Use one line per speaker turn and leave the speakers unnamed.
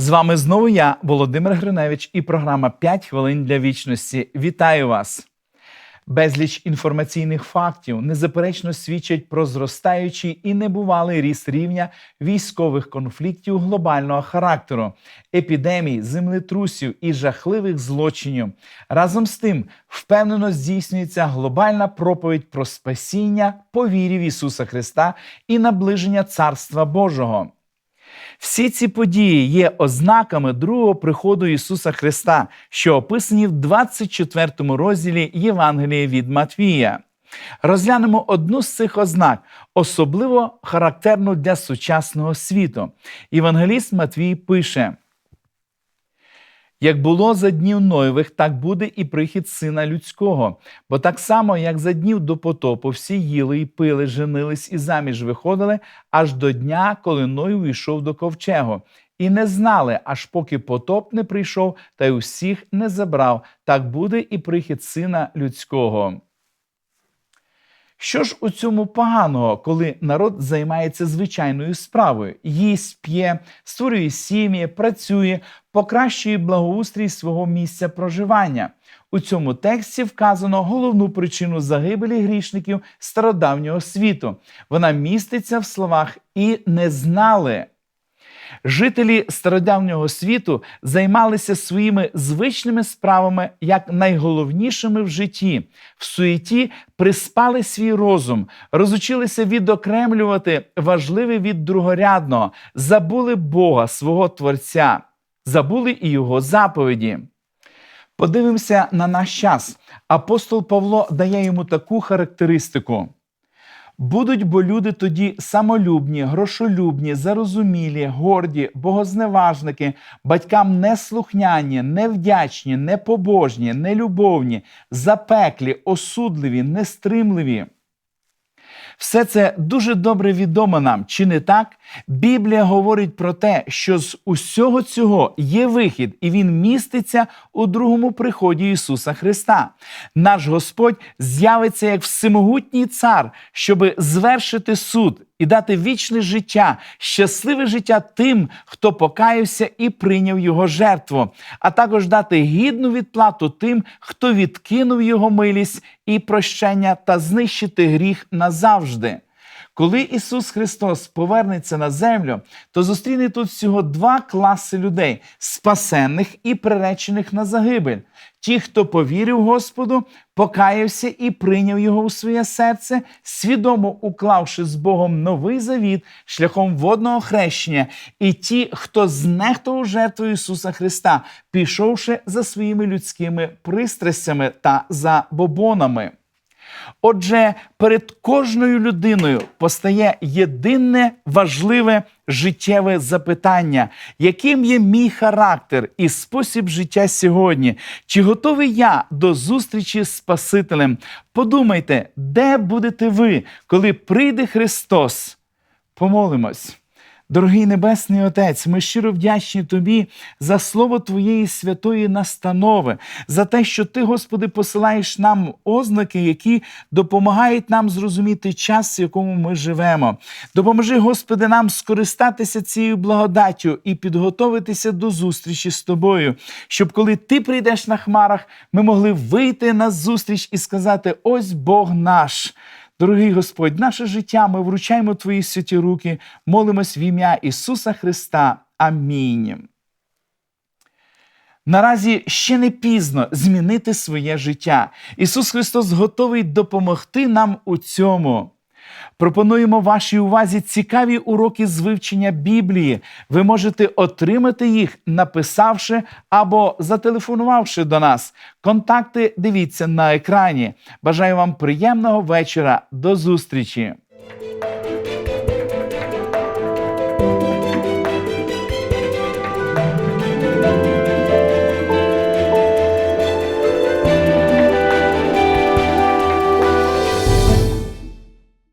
З вами знову я, Володимир Гриневич, і програма «5 хвилин для вічності. Вітаю вас! Безліч інформаційних фактів незаперечно свідчать про зростаючий і небувалий ріст рівня військових конфліктів глобального характеру, епідемій, землетрусів і жахливих злочинів. Разом з тим, впевнено здійснюється глобальна проповідь про спасіння по вірі в Ісуса Христа і наближення Царства Божого. Всі ці події є ознаками другого приходу Ісуса Христа, що описані в 24 розділі Євангелія від Матвія. Розглянемо одну з цих ознак, особливо характерну для сучасного світу. Євангеліст Матвій пише: як було за днів Ноєвих, так буде і прихід сина людського. Бо так само, як за днів до потопу, всі їли і пили, женились і заміж виходили, аж до дня, коли Ной увійшов до ковчегу. І не знали, аж поки потоп не прийшов та й усіх не забрав. Так буде і прихід сина людського. Що ж у цьому поганого, коли народ займається звичайною справою, їсть, п'є, створює сім'ї, працює, покращує благоустрій свого місця проживання? У цьому тексті вказано головну причину загибелі грішників стародавнього світу. Вона міститься в словах і не знали. Жителі стародавнього світу займалися своїми звичними справами як найголовнішими в житті, в суеті приспали свій розум, розучилися відокремлювати важливе від другорядного, забули Бога, свого Творця, забули і його заповіді. Подивимося на наш час. Апостол Павло дає йому таку характеристику. Будуть бо люди тоді самолюбні, грошолюбні, зарозумілі, горді, богозневажники, батькам неслухняні, невдячні, непобожні, нелюбовні, запеклі, осудливі, нестримливі. Все це дуже добре відомо нам, чи не так? Біблія говорить про те, що з усього цього є вихід, і він міститься у другому приході Ісуса Христа. Наш Господь з'явиться як всемогутній цар, щоби звершити суд і дати вічне життя, щасливе життя тим, хто покаявся і прийняв його жертву, а також дати гідну відплату тим, хто відкинув його милість і прощення та знищити гріх назавжди. Коли Ісус Христос повернеться на землю, то зустріне тут всього два класи людей спасенних і приречених на загибель. Ті, хто повірив Господу, покаявся і прийняв його у своє серце, свідомо уклавши з Богом новий завіт шляхом водного хрещення, і ті, хто знехтував жертвою Ісуса Христа, пішовши за своїми людськими пристрастями та забобонами. Отже, перед кожною людиною постає єдине важливе життєве запитання, яким є мій характер і спосіб життя сьогодні? Чи готовий я до зустрічі з Спасителем? Подумайте, де будете ви, коли прийде Христос? Помолимось. Дорогий Небесний Отець, ми щиро вдячні Тобі за слово Твоєї святої настанови, за те, що Ти, Господи, посилаєш нам ознаки, які допомагають нам зрозуміти час, в якому ми живемо. Допоможи, Господи, нам скористатися цією благодаттю і підготовитися до зустрічі з Тобою, щоб коли Ти прийдеш на хмарах, ми могли вийти на зустріч і сказати: Ось Бог наш. Дорогий Господь, наше життя ми вручаємо Твої святі руки, молимось в ім'я Ісуса Христа. Амінь. Наразі ще не пізно змінити своє життя. Ісус Христос готовий допомогти нам у цьому. Пропонуємо вашій увазі цікаві уроки з вивчення Біблії. Ви можете отримати їх, написавши або зателефонувавши до нас. Контакти дивіться на екрані. Бажаю вам приємного вечора. До зустрічі!